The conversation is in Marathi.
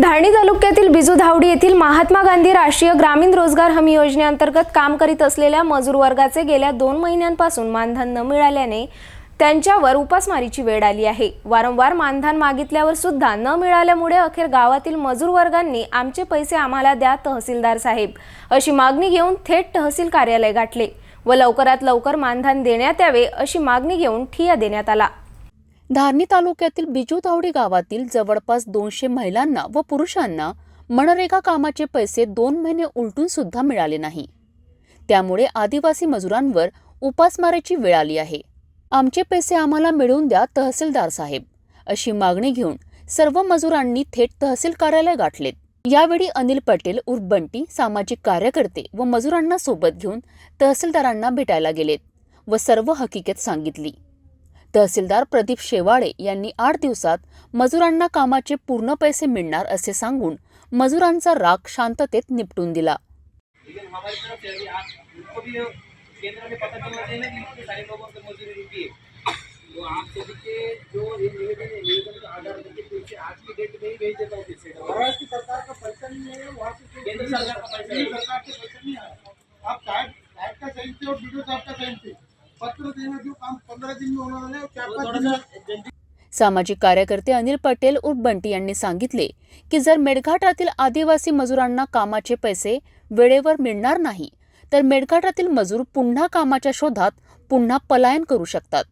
धारणी तालुक्यातील बिजू धावडी येथील महात्मा गांधी राष्ट्रीय ग्रामीण रोजगार हमी योजनेअंतर्गत काम करीत असलेल्या मजूर वर्गाचे गेल्या दोन महिन्यांपासून मानधन न मिळाल्याने त्यांच्यावर उपासमारीची वेळ आली आहे. वारंवार मानधन मागितल्यावर सुद्धा न मिळाल्यामुळे अखेर गावातील मजूर वर्गांनी आमचे पैसे आम्हाला द्या तहसीलदार साहेब अशी मागणी घेऊन थेट तहसील कार्यालय गाठले व लवकरात लवकर मानधन देण्यात यावे अशी मागणी घेऊन ठिया देण्यात आला. धारणी तालुक्यातील बिजू तावडी गावातील जवळपास दोनशे महिलांना व पुरुषांना मनरेगा कामाचे पैसे दोन महिने उलटून सुद्धा मिळाले नाही. त्यामुळे आदिवासी मजुरांवर उपासमारीची वेळ आली आहे. आमचे पैसे आम्हाला मिळवून द्या तहसीलदार साहेब अशी मागणी घेऊन सर्व मजुरांनी थेट तहसील कार्यालय गाठलेत. यावेळी अनिल पटेल उर्बंटी सामाजिक कार्यकर्ते व मजुरांना सोबत घेऊन तहसीलदारांना भेटायला गेलेत व सर्व हकीकत सांगितली. तहसीलदार प्रदीप शेवाळे यांनी आठ दिवसात मजुरांना कामाचे पूर्ण पैसे मिळणार असे सांगून मजुरांचा राग शांततेत निपटून दिला. आप सामाजिक कार्यकर्ते अनिल पटेल उर्फ बंटी यांनी सांगितले की जर मेळघाटातील आदिवासी मजुरांना कामाचे पैसे वेळेवर मिळणार नाही तर मेळघाटातील मजूर पुन्हा कामाच्या शोधात पुन्हा पलायन करू शकतात.